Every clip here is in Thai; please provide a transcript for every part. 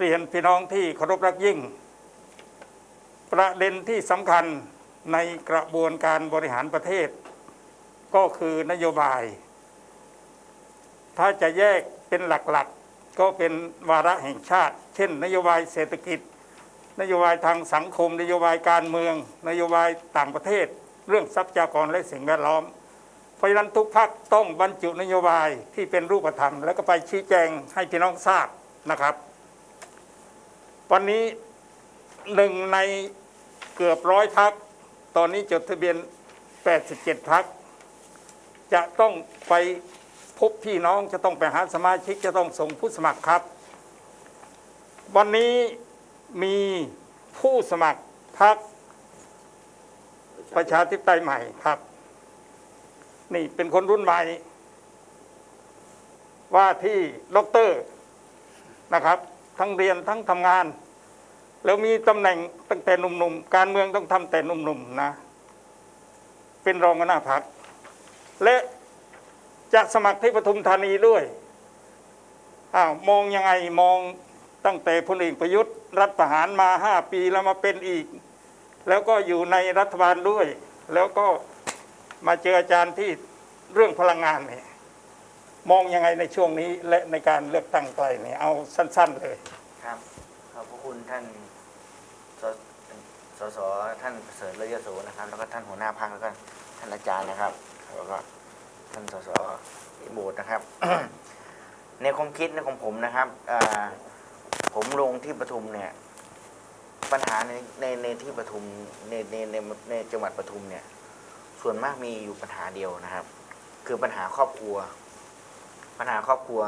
เรียนพี่น้องที่เคารพรักยิ่ง ประเด็นที่สำคัญในกระบวนการบริหารประเทศ ก็คือนโยบาย ถ้าจะแยกเป็นหลักๆ ก็เป็นวาระแห่งชาติ เช่น นโยบายเศรษฐกิจ นโยบายทางสังคม นโยบายการเมือง นโยบายต่างประเทศ เรื่องทรัพยากรและสิ่งแวดล้อมเพราะฉะนั้นทุกพักต้องบรรจุนโยบายที่เป็นรูปธรรม แล้วก็ไปชี้แจงให้พี่น้องทราบนะครับ วันนี้หนึ่งในเกือบร้อยพัก ตอนนี้จดทะเบียน 87 พัก จะต้องไปพบพี่น้องจะต้องไปหาสมาชิกจะต้องส่งผู้สมัครครับ วันนี้มีผู้สมัครพักประชาธิปไตยใหม่ครับ นี่เป็นคนรุ่นใหม่ ว่าที่ด็อกเตอร์นะครับ ทั้งเรียนทั้งทำงาน แล้วมีตำแหน่งตั้งแต่หนุ่มๆการเมืองต้องทำแต่หนุ่มๆนะ เป็นรองหัวหน้าพักและจะสมัครที่ปทุมธานีด้วยอ้าวมองยังไงมองตั้งแต่พลเอกประยุทธ์ รัฐประหารมาห้าปีแล้วมาเป็นอีก แล้วก็อยู่ในรัฐบาลด้วย แล้วก็มาเจออาจารย์ที่เรื่องพลังงานเนี่ย มองยังไงในช่วงนี้และในการเลือกตั้งไกลนี่เอาสั้น ๆ เลยครับ ขอบพระคุณท่านสสสท่านเสริฐเลยโสนะครับ แล้วก็ท่านหัวหน้าพักแล้วก็ท่านอาจารย์นะครับแล้วก็ท่านสสอิโบดนะครับ ในความคิดในของผมนะครับผมลงที่ปทุมเนี่ย ปัญหาในในในที่ปทุมในในในในจังหวัดปทุมเนี่ย ส่วนมากมีอยู่ปัญหาเดียวนะครับ คือปัญหาครอบครัว ปัญหาครอบครัว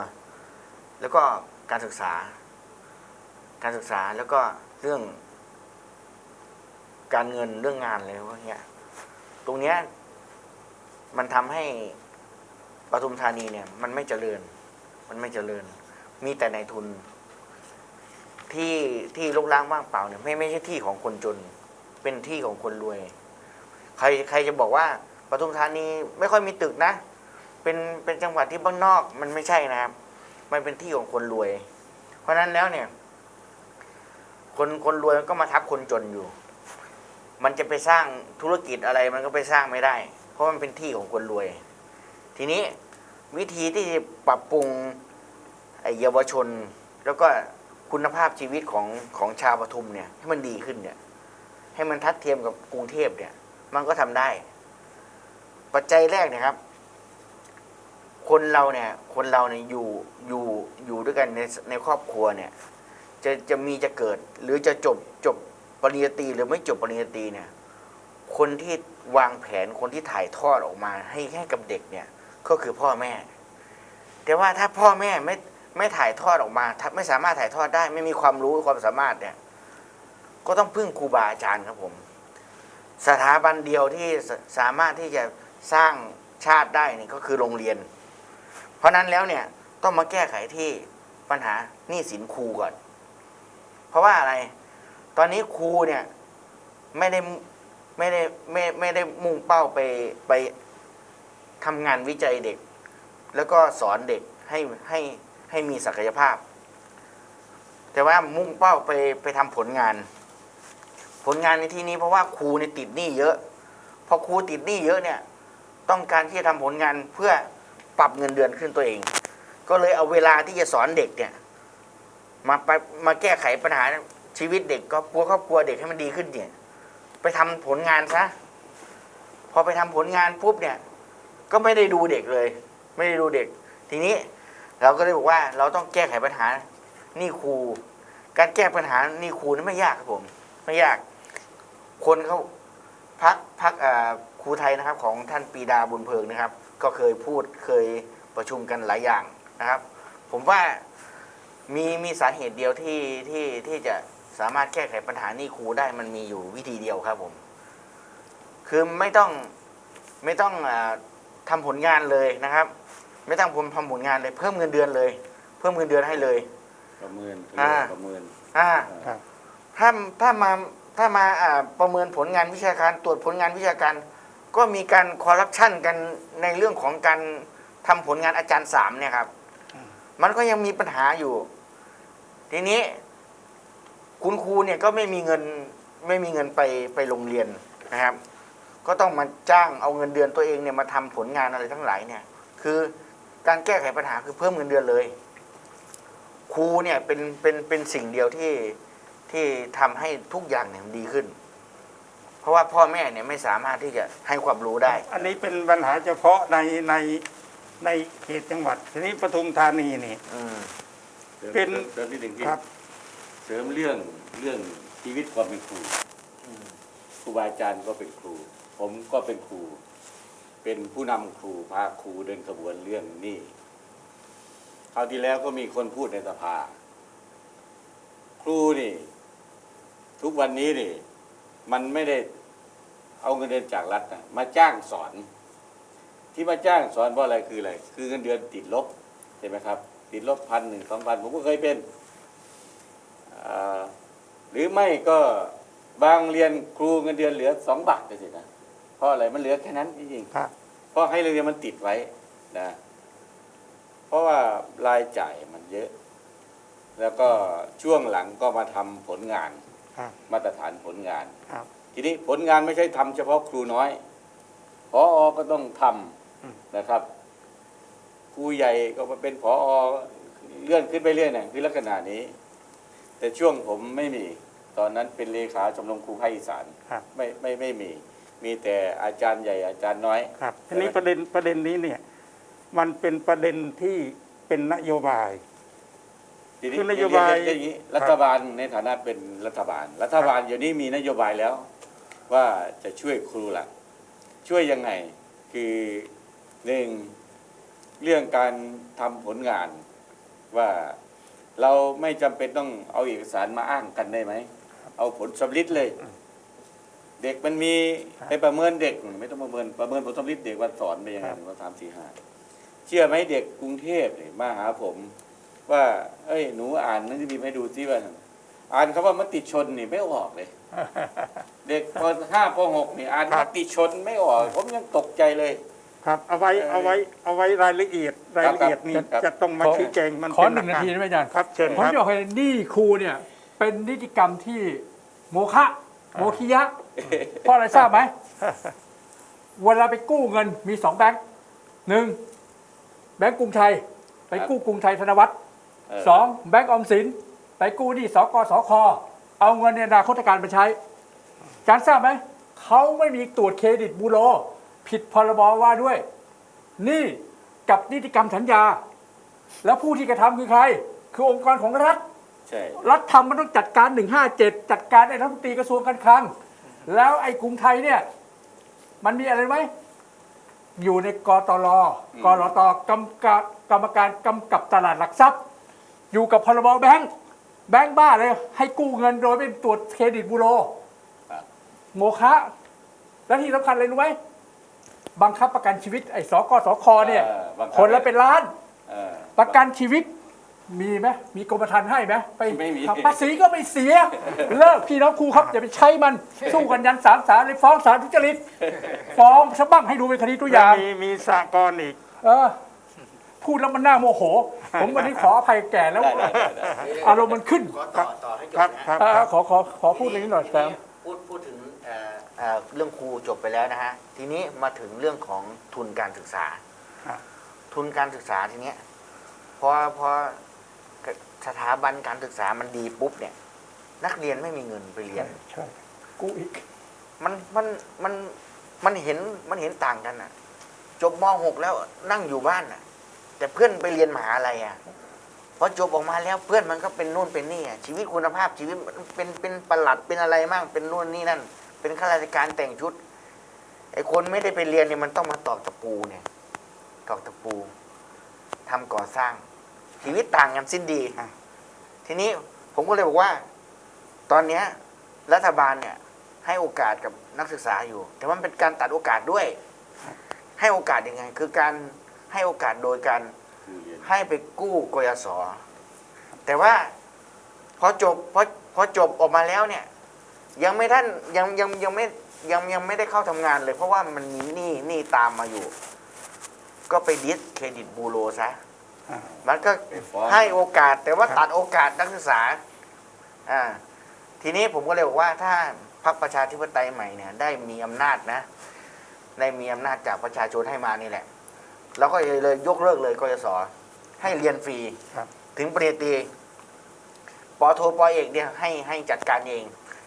แล้วก็การศึกษา การศึกษาแล้วก็เรื่อง การเงินเรื่องงานอะไรพวกนี้ตรงเนี้ยมันทำให้ปทุมธานีเนี่ย มันไม่เจริญ มันไม่เจริญ มีแต่ในทุน ที่ที่ลกล้างว่างเปล่าเนี่ยไม่ไม่ใช่ที่ของคนจน เป็นที่ของคนรวย ใครใครจะบอกว่าปทุมธานีไม่ค่อยมีตึกนะ เป็นเป็นจังหวัดที่บ้านนอกมันไม่ใช่นะครับ มันเป็นที่ของคนรวย เพราะฉะนั้นแล้วเนี่ย คนคนรวยมันก็มาทับคนจนอยู่ มันจะไปสร้างธุรกิจอะไรมันก็ไปสร้างไม่ได้ เพราะมันเป็นที่ของคนรวย ทีนี้วิธีที่จะปรับปรุงเยาวชน แล้วก็คุณภาพชีวิตของของชาวปทุมเนี่ย ให้มันดีขึ้นเนี่ย ให้มันทัดเทียมกับกรุงเทพเนี่ย มันก็ทำได้ ปัจจัยแรกนยครับ คนเราเนี่ยคนเราเนี่ยอยู่อยู่อยู่ด้วยกันในในครอบครัวเนี่ยจะจะมีจะเกิด หรือจะจบจบปริญญาตรีหรือไม่จบปริญญาตรีเนี่ยคนที่วางแผนคนที่ถ่ายทอดออกมาให้ให้กับเด็กเนี่ยก็คือพ่อแม่ แต่ว่าถ้าพ่อแม่ไม่ไม่ถ่ายทอดออกมา ไม่สามารถถ่ายทอดได้ ไม่มีความรู้ความสามารถเนี่ยก็ต้องพึ่งครูบาอาจารย์ครับผม สถาบันเดียวที่สสามารถที่จะสร้างชาติได้นี่ก็คือโรงเรียน เพราะนั้นแล้วเนี่ยต้องมาแก้ไขที่ปัญหาหนี้สินครูก่อน เพราะว่าอะไร ตอนนี้ครูเนี่ยไม่ได้ไม่ได้ไม่ไม่ได้มุ่งเป้าไปไปทำงานวิจัยเด็ก แล้วก็สอนเด็กให้ให้ให้มีศักยภาพ แต่ว่ามุ่งเป้าไปไปทำผลงาน ผลงานในที่นี้เพราะว่าครูเนี่ยติดหนี้เยอะ พอครูติดหนี้เยอะเนี่ย ต้องการที่จะทำผลงานเพื่อ ปรับเงินเดือนขึ้นตัวเอง ก็เลยเอาเวลาที่จะสอนเด็กเนี่ย มาไปมาแก้ไขปัญหาชีวิตเด็กก็กลัวครอบครัวเด็กให้มันดีขึ้นเนี่ย ไปทำผลงานซะพอไปทำผลงานปุ๊บเนี่ย ก็ไม่ได้ดูเด็กเลย ไม่ได้ดูเด็ก ทีนี้เราก็เลยบอกว่าเราต้องแก้ไขปัญหานี่ครูการแก้ปัญหาหนี่ครูนี่ไม่ยากครับผม ไม่ยาก คนเขาพักพักครูไทยนะครับ ของท่านปีดาบุญเพิงนะครับ ก็เคยพูดเคยประชุมกันหลายอย่างนะครับ ผมว่ามีมีสาเหตุเดียวที่ที่ที่จะสามารถแก้ไขปัญหาหนี้ครูได้มันมีอยู่วิธีเดียวครับผม คือไม่ต้องไม่ต้องอาทำผลงานเลยนะครับ ไม่ต้องผมทำผลงานเลย เพิ่มเงินเดือนเลย เพิ่มเงินเดือนให้เลยประเมินอ่าประเมินอ่าครับถ้าถ้ามาถ้ามาอ่าประเมินผลงานวิชาการ ตรวจผลงานวิชาการ ก็มีการคอร์รัปชันกันในเรื่องของการทำผลงานอาจารย์สามเนี่ยครับ มันก็ยังมีปัญหาอยู่ ทีนี้คุณครูเนี่ยก็ไม่มีเงินไม่มีเงินไปไปโรงเรียนนะครับ ก็ต้องมาจ้างเอาเงินเดือนตัวเองเนี่ยมาทำผลงานอะไรทั้งหลายเนี่ย คือการแก้ไขปัญหาคือเพิ่มเงินเดือนเลย ครูเนี่ยเป็นเป็นเป็นสิ่งเดียวที่ที่ทำให้ทุกอย่างเนี่ยมันดีขึ้น เพราะว่าพ่อแม่เนี่ยไม่สามารถที่จะให้ความรู้ได้ อันนี้เป็นปัญหาเฉพาะในในในเขตจังหวัด ทีนี้ปทุมธานีนี่ อืม เป็นเติมนิดหนึ่งพี่ครับ เสริมเรื่องเรื่องชีวิตความเป็นครูครูบาอาจารย์ก็เป็นครู ผมก็เป็นครู เป็นผู้นำครูพาครูเดินขบวนเรื่องนี้คราวที่แล้วก็มีคนพูดในสภา ครูนี่ ทุกวันนี้นี่ มันไม่ได้เอาเงินเดือนจากรัฐนะมาจ้างสอน ที่มาจ้างสอนเพราะอะไรคืออะไรคือเงินเดือนติดลบใช่ไหมครับ ติดลบพันหนึ่งสองพันผมก็เคยเป็นอ่าหรือไม่ก็บางเรียนครูเงินเดือนเหลือสองบาทเลยสินะเพราะอะไรมันเหลือแค่นั้นจริงๆครับเพราะให้โรงเรียนมันติดไว้นะเพราะว่ารายจ่ายมันเยอะ แล้วก็ช่วงหลังก็มาทำผลงาน ครับมาตรฐานผลงาน ครับ ทีนี้ผลงานไม่ใช่ทำเฉพาะครูน้อยพออก็ต้องทอืมำนะครับ ครูใหญ่ก็มาเป็นพออเลื่อนขึ้นไปเรื่อยเนี่ยคือลักษณะนี้ แต่ช่วงผมไม่มี ตอนนั้นเป็นเลขาชมรมครูภาคอีสานครับไม่ไม่ไม่มี มีแต่อาจารย์ใหญ่อาจารย์น้อยครับทีนี้ประเด็นประเด็นนี้เนี่ย มันเป็นประเด็นที่เป็นนโยบาย ทีนี้คือนโยบายเรีนอย่างนี้รัฐบาลในฐานะเป็นรัฐบาล รัฐบาลเดี๋ยวนี้มีนโยบายแล้ว ว่าจะช่วยครูละช่วยยังไงคือหนึ่งเรื่องการทำผลงานว่าเราไม่จำเป็นต้องเอาเอกสารมาอ้างกันได้ไหม เอาผลสำลิดเลย เด็กมันมีครับไปประเมินเด็ก ไม่ต้องประเมินประเมินผลสำลิดเด็กว่าสอนไปยังไงครับหนึ่งสองสามสี่ห้าเชื่อไหมเด็กกรุงเทพเนี่ยมาหาผม ว่า เอ้ย หนูอ่านหนังสือพิมพ์ให้ดูซิว่า อ่านคำว่ามติชนนี่ไม่ออกเลย เด็กปห้าปหกนี่อ่านครัมบติชนไม่ออก ผมยังตกใจเลย ครับ เอาไว้เอาไว้เอาไว้รายละเอียดรายละเอียดนี่ครับจะต้องมาชี้แจงมันขอเป็นหนึ่งนาทีลักได้ไหมอาจารย์ครับเชิญผมครับจะบอกให้หนี่ครูเนี่ย เป็นนิติกรรมที่โมฆะโมคิยะเพราะอะไรทราบไหมเวลาไปกู้เงินมีสองแบงค์หนึ่งแบงก์กรุงไทย ไปกู้กรุงไทยธนวัฒน์ เออ สองแบงก์ออมสิน ไปกู้หนี่สกสคเอาเงินในอนาคตการไปใช้อาจารย์ทราบไหม เขาไม่มีตรวจเครดิตบูโร ผิดพรบว่าด้วยนี่กับนิติกรรมสัญญา แล้วผู้ที่กระทำคือใคร คือองค์กรของรัฐ ใช่ รัฐทำมันต้องจัดการ 157 จัดการไอ้รัฐมนตรีกระทรวงการคลัง แล้วไอ้กรุงไทยเนี่ย มันมีอะไรไหม อยู่ในกตลกรตกำกับกรรมการกำกับตลาดหลักทรัพย์ อยู่กับพรบแบงค์แบงค์บ้าเลย ให้กู้เงินโดยไม่ตรวจเครดิตบูโรครับโมฆะและที่สำคัญเลยรู้ไหมบังคับประกันชีวิตไอ้สกสคเนี่ยออบังบคนละเป็นล้าน เออประกันชีวิตมีไหมมีกรมธรรม์ให้ไหมไปไม่มีทำภาษีก็ไม่เสีย เลิกพี่น้องครูครับอย่าไปใช้มันสู้กันยันศาลศาลเลยฟ้องศาลทุจริตฟ้องซะบ้างให้ดูเป็นคดีตัวอย่าง มีมีสากรณ์อีก เออ พูดแล้วมันน่าโมโห ผมวันนี้ขออภัยแก่แล้ว ได้ได้ได้ได้อารมณ์มันขึ้นขอต่อต่อให้จบครับนะครับเออครับขอขอขอพูดเรื่องนี้หน่อยแซมพูดพูดถึงเอ่อเอ่อเรื่องครูจบไปแล้วนะฮะ ทีนี้มาถึงเรื่องของทุนการศึกษา ครับ ทุนการศึกษาทีเนี้ยพอพอสถาบันการศึกษามันดีปุ๊บเนี่ย นักเรียนไม่มีเงินไปเรียน ใช่กูอีก มันมันมันมันเห็นมันเห็นต่างกันอะ จบม .6 แล้วนั่งอยู่บ้านอะ แต่เพื่อนไปเรียนมหาลัยอะพอจบออกมาแล้วเพื่อนมันก็เป็นนู่นเป็นนี่อะชีวิตคุณภาพชีวิตเป็นเป็นประหลัดเป็นอะไรมั่งเป็นนู่นนี่นั่น เป็นข้าราชการแต่งชุดไอ้คนไม่ได้ไปเรียนเนี่ยมันต้องมาตอกตะปูเนี่ยตอกตะปูทำก่อสร้าง ชีวิตต่างกันสิ้นดีอะทีนี้ผมก็เลยบอกว่า ตอนเนี้ยรัฐบาลเนี่ย ให้โอกาสกับนักศึกษาอยู่ แต่มันเป็นการตัดโอกาสด้วย ให้โอกาสยังไง คือการ ให้โอกาสโดยการคือเรียนให้ไปกู้กยศแต่ว่าพอจบพอพอจบออกมาแล้วเนี่ย ยังไม่ท่านยังยังยังไม่ยังยังไม่ได้เข้าทำงานเลย เพราะว่ามันมีหนี้หนี้ตามมาอยู่ ก็ไปดิสเครดิตบูโรซะอ่ามันก็ไปฟ้องให้โอกาสแต่ว่าตัดโอกาสนักศึกษาอ่าทีนี้ผมก็เลยบอกว่าถ้าพรรคประชาธิปไตยใหม่เนี่ย ได้มีอำนาจนะ ได้มีอำนาจจากประชาชนให้มานี่แหละ แล้วก็เลยยกเลิกเลยกยศให้เรียนฟรีครับ ถึงปริญญาตรีปอโทปอเอกเนี่ยให้ให้จัดการเอง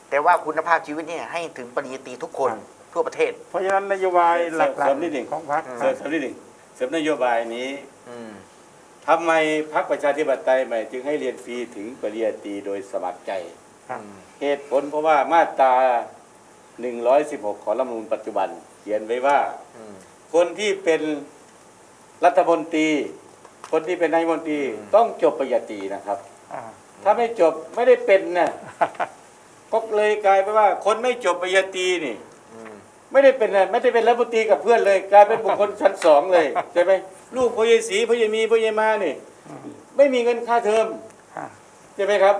แต่ว่าคุณภาพชีวิตเนี่ยให้ถึงปริญญาตรีทุกคนทั่วประเทศ เพราะฉะนั้นนโยบายหลักเสริมนิดหนึ่งๆของพรรคอืมเสริมเสริมนิดหนึ่งเสริมนโยบายนี้อืม ทำไมพรรคประชาธิปไตยใหม่จึงให้เรียนฟรีถึงปริญญาตรีโดยสมัครใจ ครับ เหตุผลเพราะว่ามาตรา 116 ของรัฐธรรมนูญปัจจุบัน เขียนไว้ว่า อืม คนที่เป็น รัฐมนตรี คนที่เป็นนายกรัฐมนตรีอืมต้องจบปริญญาตรีนะครับ อ่าถ้าไม่จบไม่ได้เป็นนะก็เลยกลายไปนว่า คนไม่จบปริญญาตรีนี่ อืมไม่ได้เป็นนะไม่ได้เป็นรัฐมนตรีกับเพื่อนเลย กลายเป็นบุคคลชั้นสองเลยใช่ไหมลูกพ่อใหญ่ศรีพ่อใหญ่มีพ่อใหญ่มานี่ ไม่มีเงินค่าเทอมอ่า ใช่ไหมครับ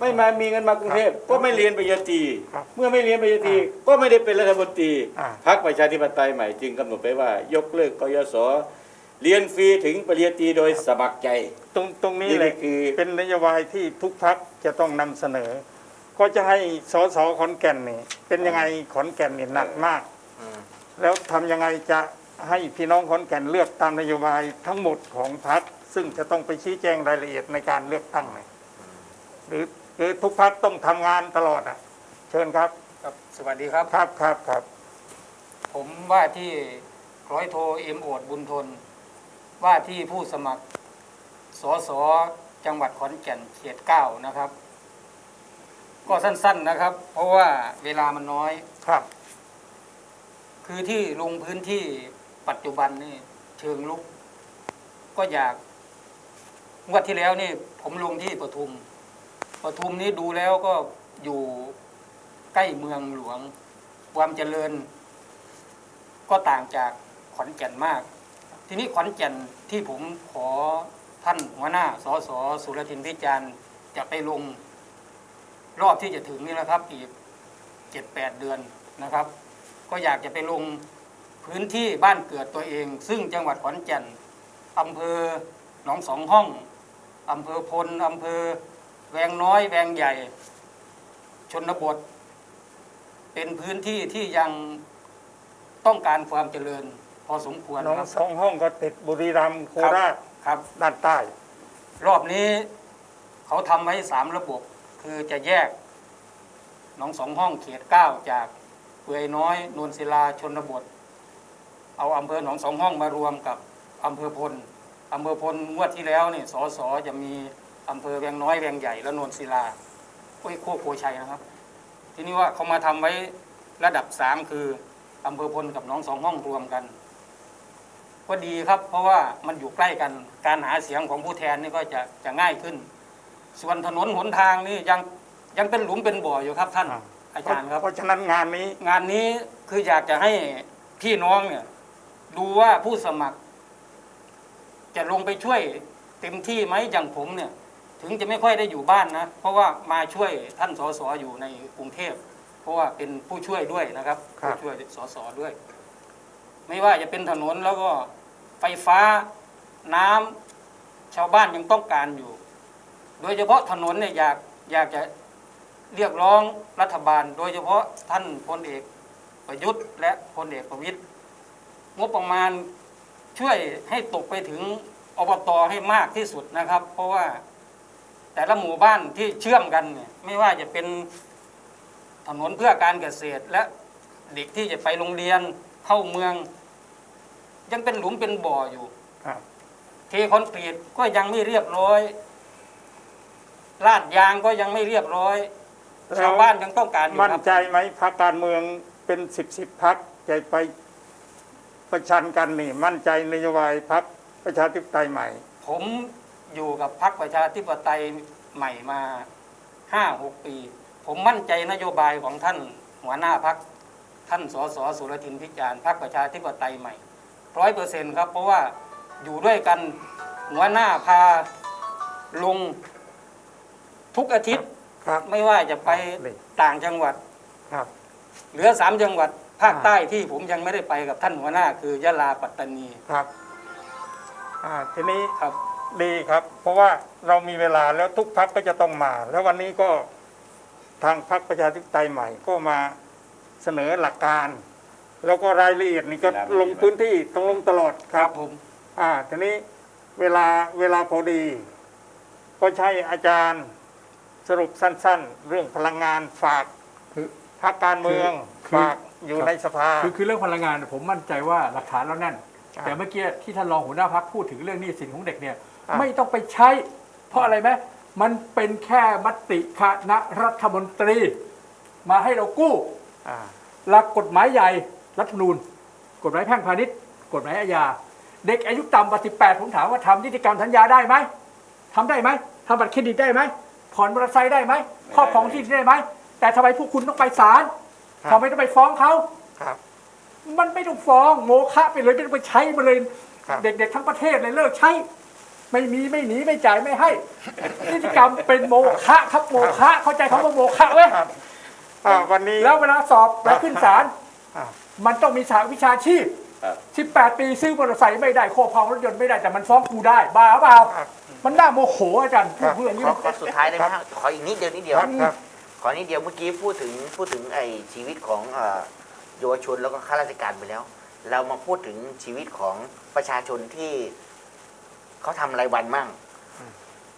ไม่มามีเงินมากรุงเทพก็ไม่เรียนปริญญาตรีครับเมื่อไม่เรียนปริญญาตรีก็ไม่ได้เป็นรัฐมนตรีอ่า พรรคประชาธิปไตยใหม่จึงกำหนดไปว่ายกเลิกกยศ เรียนฟรีถึงปริญญาตรีโดยสมัครใจ ตรงตรงนี้นี่เลยคือ เป็นนโยบายที่ทุกพักจะต้องนำเสนอ ก็จะให้สสขอนแก่นนี่เป็นยังไงขอนแก่นนี่หนักมาก อืมแล้วทำยังไงจะให้พี่น้องขอนแก่นเลือกตามนโยบายทั้งหมดของพักซึ่งจะต้องไปชี้แจงรายละเอียดในการเลือกตั้งเนี่ยหรือหรือทุกพักต้องทำงานตลอดอะ เชิญครับครับสวัสดีครับ ครับครับครับผมว่าที่ร้อยโทเอ็มโอดบุญทน ว่าที่ผู้สมัครสสจังหวัดขอนแก่นเขตเก้านะครับ ก็สั้นๆนะครับ เพราะว่าเวลามันน้อยครับ คือที่ลงพื้นที่ปัจจุบันนี่เชิงลุก ก็อยากงวดที่แล้วนี่ ผมลงที่ปทุมปทุมนี้ดูแล้วก็อยู่ใกล้เมืองหลวง ความเจริญ ก็ต่างจากขอนแก่นมาก ทีนี้ขอนแก่นที่ผมขอท่านหัวหน้าสสสุรทินพิจารณ์จะไปลงรอบที่จะถึงนี่นะครับ อีกเจ็ดแปดเดือนนะครับ ก็อยากจะไปลงพื้นที่บ้านเกิดตัวเอง ซึ่งจังหวัดขอนแก่นอำเภอหนองสองห้องอำเภอพลอำเภอแวงน้อย แวงใหญ่ ชนบท เป็นพื้นที่ที่ยังต้องการความเจริญ พอสมควรน้องครับ สองห้องก็ติดบุรีรัมย์โคราชครับ ด้านใต้ รอบนี้เขาทำไว้สามระบบ คือจะแยกหนองสองห้องเขตเก้าจากเปื่อยน้อยนวลศิลาชนบท เอาอำเภอหนองสองห้องมารวมกับอำเภอพลอำเภอพลงวดที่แล้วนี่สสจะมีอำเภอแวงน้อยแวงใหญ่และนวลศิลาโอ้ยโคกโพชัยนะครับ ทีนี้ว่าเขามาทำไว้ระดับสามคืออำเภอพลกับหนองสองห้องรวมกัน ก็ดีครับ เพราะว่ามันอยู่ใกล้กันการหาเสียงของผู้แทนนี่ก็จะจะง่ายขึ้น ส่วนถนนหนทางนี่ยังยังเป็นหลุมเป็นบ่ออยู่ครับท่านอ่าอาจารย์ครับ เพราะฉะนั้นงานนี้งานนี้คืออยากจะให้พี่น้องเนี่ยดูว่าผู้สมัคร จะลงไปช่วยเต็มที่ไหมอย่างผมเนี่ย ถึงจะไม่ค่อยได้อยู่บ้านนะ เพราะว่ามาช่วยท่านสสอยู่ในกรุงเทพเพราะว่าเป็นผู้ช่วยด้วยนะครับครับผู้ช่วยสสด้วย ไม่ว่าจะเป็นถนนแล้วก็ ไฟฟ้าน้ำชาวบ้านยังต้องการอยู่ โดยเฉพาะถนนเนี่ยอยากอยากจะเรียกร้องรัฐบาล โดยเฉพาะท่านพลเอกประยุทธ์และพลเอกประวิตรงบประมาณช่วยให้ตกไปถึงอบตให้มากที่สุดนะครับ เพราะว่าแต่ละหมู่บ้านที่เชื่อมกันเนี่ยไม่ว่าจะเป็นถนนเพื่อการเกษตรและเด็กที่จะไปโรงเรียนเข้าเมือง ยังเป็นหลุมเป็นบ่ออยู่ครับเทคอนกรีตก็ยังไม่เรียบร้อยลาดยางก็ยังไม่เรียบร้อยชาวบ้านยังต้องการอยู่มั่นครับใจไหมพักการเมืองเป็นสิบสิบพักจะไปประชันกันนี่ มั่นใจนโยบายพักประชาธิปไตยใหม่ ผมอยู่กับพรรคประชาธิปไตยใหม่มาห้าหกปี ผมมั่นใจนโยบายของท่านหัวหน้าพักท่านสสสุรทินพิจารณ์พรรคประชาธิปไตยใหม่ ร้อยเปอร์เซ็นครับ เพราะว่าอยู่ด้วยกันหัวหน้าพาลงทุกอาทิตย์ ครับ ไม่ว่าจะไปนี่ต่างจังหวัด ครับ เหลือสามจังหวัดภาคอ่าใต้ที่ผมยังไม่ได้ไปกับท่านหัวหน้า คือยะลาปัตตานี ครับอ่าทีนี้ครับ ดีครับ เพราะว่าเรามีเวลาแล้วทุกพักก็จะต้องมา แล้ววันนี้ก็ทางพรรคประชาธิปไตยใหม่ก็มาเสนอหลักการ แล้วก็รายละเอียดนี่ก็ลงพื้นที่ตรงลงตลอดคครัรับบผม อ่าทีนี้เวลาเวลาพอดี ก็ใช้อาจารย์สรุปสั้น ๆ เรื่องพลังงานฝากคือพรรคการเมืองคือ ฝากอยู่ครับในสภา คือคือเรื่องพลังงานเนี่ยผมมั่นใจว่าหลักฐานเราแน่น ครับ แต่เมื่อกี้ที่ท่านรองหัวหน้าพักพูดถึงเรื่องหนี้สินของเด็กเนี่ยครับไม่ต้องไปใช้ เพราะอะไรไหมมันเป็นแค่มติคณะรัฐมนตรี มาให้เรากู้ อ่า หลักกฎหมายใหญ่ รัฐธรรมนูญ กฎหมายแพ่งพาณิชย์กฎหมายอาญา เด็กอายุต่ำกว่า18ผมถามว่าทำนิติกรรมสัญญาได้ไหมทำได้ไหมทำบัตรเครดิตได้ไหมผ่อนมอเตอร์ไซค์ได้ไหมครอบครองที่ดินได้ไหมแต่ทำไมพวกคุณต้องไปศาลทำไมต้องไปฟ้องเขาครับ มันไม่ต้องฟ้องโมฆะไปเลยไม่ต้องไปใช้มาเลยครับเด็กๆทั้งประเทศเลยเลิกใช้ ไม่มีไม่หนีไม่จ่ายไม่ให้นิติกรรมเป็นโมฆะครับโมฆะเข้าใจคำว่าโมฆะไหมครับอ่าวันนี้แล้วเวลาสอบแล้วขึ้นศาลอ่า มันต้องมีสาวิชาชีพ ครับ 18 ปีซื้อมอเตอร์ไซค์ไม่ได้ครอบครองรถยนต์ไม่ได้แต่มันฟ้องกูได้บ้าเปล่าครับมันน่าโมโหอาจารย์พูครัดบพูดอย่างนี้ขอขอสุดท้ายได้ไหมฮะขออีกนิดเดียวนิดเดียว ครับครับขอนิดเดียวเมื่อกี้พูดถึงพูดถึงไอ้ชีวิตของเอ่อเยาวชนแล้วก็ข้าราชการไปแล้ว เรามาพูดถึงชีวิตของประชาชนที่เขาทำรายวันมั่ง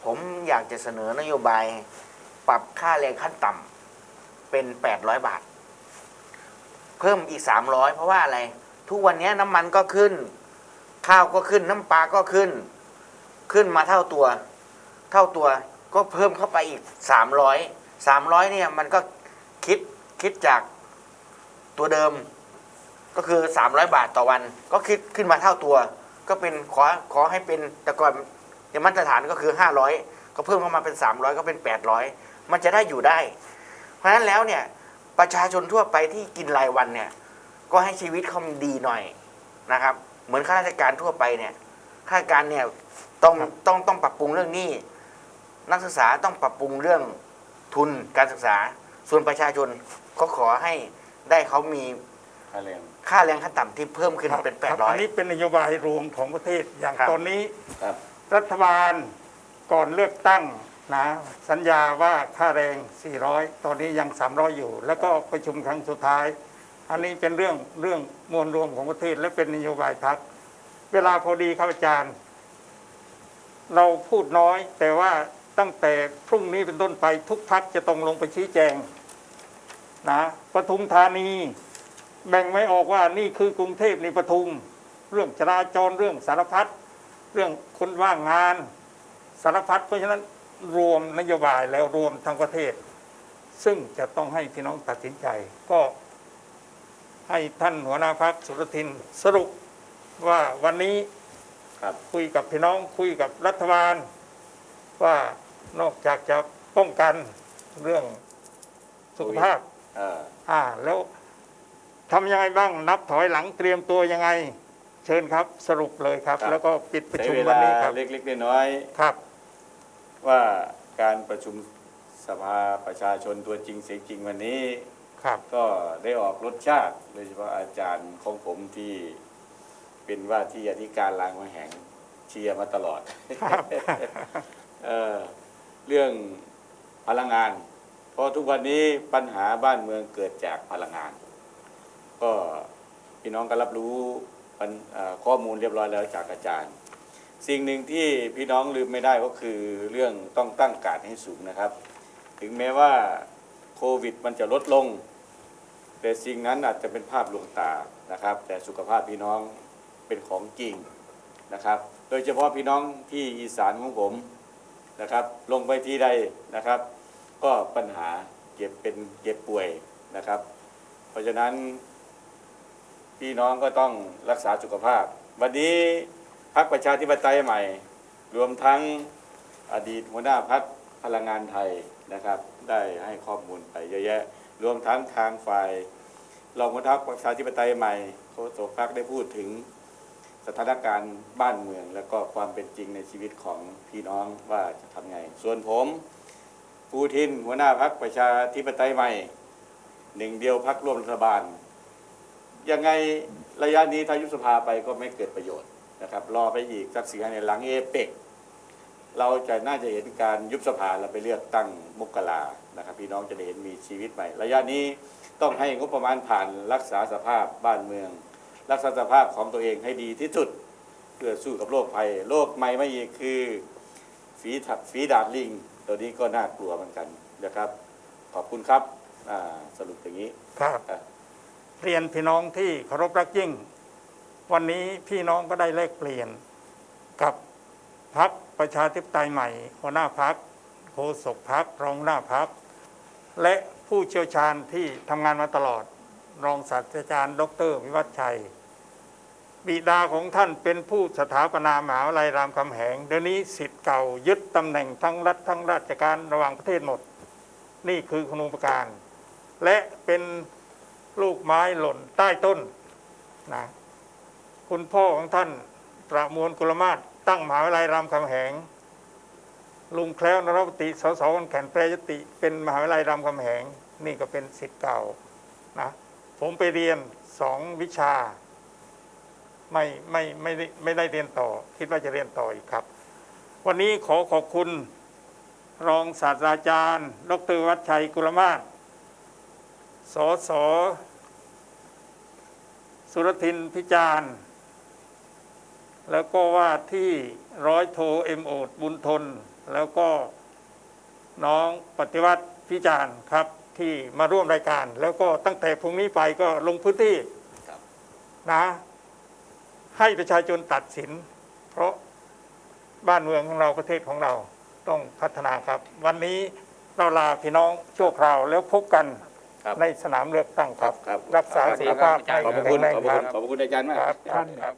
ผมอยากจะเสนอนโยบาย ปรับค่าแรงขั้นต่ำเป็นแปดร้อยบาทเพิ่มอีกสามร้อยเพราะว่าอะไร ทุกวันนี้น้ำมันก็ขึ้น ข้าวก็ขึ้นน้ำปลาก็ขึ้น ขึ้นมาเท่าตัว เท่าตัวก็เพิ่มเข้าไปอีกสามร้อยสามร้อยเนี่ยมันก็คิดคิดจากตัวเดิม ก็คือสามร้อยบาทต่อวัน ก็คิดขึ้นมาเท่าตัว ก็เป็นขอขอให้เป็นแต่ก่อนเนี่มาตรฐานก็คือห้าร้อยก็เพิ่มเข้ามาเป็นสามร้อยก็เป็นแปดร้อยมันจะได้อยู่ได้ เพราะฉะนั้นแล้วเนี่ย ประชาชนทั่วไปที่กินรายวันเนี่ย ก็ให้ชีวิตเขามันดีหน่อยนะครับ เหมือนข้าราชการทั่วไปเนี่ยข้าราชการเนี่ยต้องต้องต้องปรับปรุงเรื่องหนี้นักศึกษาต้องปรับปรุงเรื่องทุนการศึกษา ส่วนประชาชนก็ขอให้ได้เขามีค่าแรงค่าแรงขั้นต่ำที่เพิ่มขึ้นเป็นครับ800อันนี้เป็นนโยบายรวมของประเทศอย่างครับตอนนี้ครับรัฐบาลก่อนเลือกตั้ง นะสัญญาว่าค่าแรง 400 ตอนนี้ยัง 300 อยู่ แล้วก็ประชุมครั้งสุดท้าย อันนี้เป็นเรื่องเรื่องมวลรวมของประเทศและเป็นนโยบายพักเวลาพอดีครับอาจารย์ เราพูดน้อย แต่ว่าตั้งแต่พรุ่งนี้เป็นต้นไปทุกพักจะต้องลงไปชี้แจงนะปทุมธานีแบ่งไม่ออกว่านี่คือกรุงเทพในปทุม เรื่องจราจรเรื่องสารพัดเรื่องคนว่างงานสารพัดเพราะฉะนั้น รวมนโยบายแล้วรวมทั้งประเทศ ซึ่งจะต้องให้พี่น้องตัดสินใจ ก็ให้ท่านหัวหน้าพักสุรทินสรุปว่าวันนี้ครับคุยกับพี่น้องคุยกับรัฐบาล ว่านอกจากจะป้องกันเรื่องสุขภาพเอออ่าแล้วทำยังไงบ้างนับถอยหลังเตรียมตัวยังไง เชิญครับสรุปเลยครับ แล้วก็ปิดประใช้ชุมเววันลานี้ครับเล็กๆน้อยครับๆ ว่าการประชุมสภาประชาชนตัวจริงเสียงจริงวันนี้ครับ ก็ได้ออกรสชาติโดยเฉพาะอาจารย์ของผมที่เป็นว่าที่อธิการรางมาแห่งเชียร์มาตลอดครับเอ่อเรื่องพลังงาน เพราะทุกวันนี้ปัญหาบ้านเมืองเกิดจากพลังงาน ก็พี่น้องก็รับรู้ปัญเอ่อข้อมูลเรียบร้อยแล้วจากอาจารย์ สิ่งหนึ่งที่พี่น้องลืมไม่ได้ก็คือเรื่องต้องตั้งการให้สูงนะครับ ถึงแม้ว่าโควิดมันจะลดลง แต่สิ่งนั้นอาจจะเป็นภาพลวงตานะครับ แต่สุขภาพพี่น้องเป็นของจริงนะครับ โดยเฉพาะพี่น้องที่อีสานของผมนะครับ ลงไปที่ใดนะครับ ก็ปัญหาเก็บเป็นเก็บป่วยนะครับ เพราะฉะนั้นพี่น้องก็ต้องรักษาสุขภาพ วันนี้ พรรคประชาธิปไตยใหม่ รวมทั้งอดีตหัวหน้าพรรคพลังงานไทยนะครับ ได้ให้ข้อมูลไปเยอะแยะ รวมทั้งทางฝ่ายรองหัวหน้าพรรคประชาธิปไตยใหม่โฆษกพรรคได้พูดถึงสถานการณ์บ้านเมือง และก็ความเป็นจริงในชีวิตของพี่น้องว่าจะทำไง ส่วนผมปูทินหัวหน้าพรรคประชาธิปไตยใหม่หนึ่งเดียวพรรคร่วมรัฐบาลยังไงระยะนี้ถ้ายุสภาไปก็ไม่เกิดประโยชน์ นะครับรอไปอีกสักสี่ห้าในหลังเอเปกเราจะน่าจะเห็นการยุบสภาเราไปเลือกตั้งมกรานะครับพี่น้องจะได้เห็นมีชีวิตใหม่ ระยะนี้ต้องให้งบประมาณผ่านรักษาสภาพบ้านเมือง รักษาสภาพของตัวเองให้ดีที่สุดเพื่อสู้กับโรคภัยโรคใหม่ไม่อีกคือฝีถัดฝีดาดลิง ตัวนี้ก็น่ากลัวเหมือนกันนะครับ ขอบคุณครับอ่าสรุปอย่างนี้ครับครับเรียนพี่น้องที่เคารพรักยิ่ง วันนี้พี่น้องก็ได้แลกเปลี่ยนกับพักประชาธิปไตยใหม่ หัวหน้าพักโฆษกพักรองหน้าพัก และผู้เชี่ยวชาญที่ทำงานมาตลอด รองศาสตราจารย์ ดร วิวัฒชัย บิดาของท่านเป็นผู้สถาปนามหาวิทยาลัยรามคำแหงเดี๋ยวนี้สิทธิ์เก่ายึดตำแหน่งทั้งรัฐทั้งราชการระหว่างประเทศหมด นี่คือคุณูปการ และเป็นลูกไม้หล่นใต้ต้นนะ คุณพ่อของท่านประมวลกุลมาศตั้งมหาวิทยาลัยรามคำแหง ลุงแคล้วนรปฏิสสวันแขนแปรยติ เป็นมหาวิทยาลัยรามคำแหง นี่ก็เป็นสิทธิ์เก่านะผมไปเรียนสองวิชา ไม่ไม่ไม่ได้ไม่ได้เรียนต่อ คิดว่าจะเรียนต่ออีกครับ วันนี้ขอขอบคุณรองศาสตราจารย์ ดรวัชชัยกุลมาศสสสุรทินพิจารณ์ แล้วก็ว่าที่ร้อยโทเอ็มโอดบุญทน แล้วก็น้องปฏิวัติพิจารณ์ครับที่มาร่วมรายการ แล้วก็ตั้งแต่พรุ่งนี้ไปก็ลงพื้นที่ครับนะ ให้ประชาชนตัดสิน เพราะบ้านเมืองของเราประเทศของเราต้องพัฒนาครับ วันนี้เราลาพี่น้องชั่วคราวแล้วพบกันครับในสนามเลือกตั้งครับครับรักษาสุขภาพให้ขอบพระแข็คุงณแรงขอบพคระรัคุบณขอบพระคุณอาจารย์มากครับท่านครับ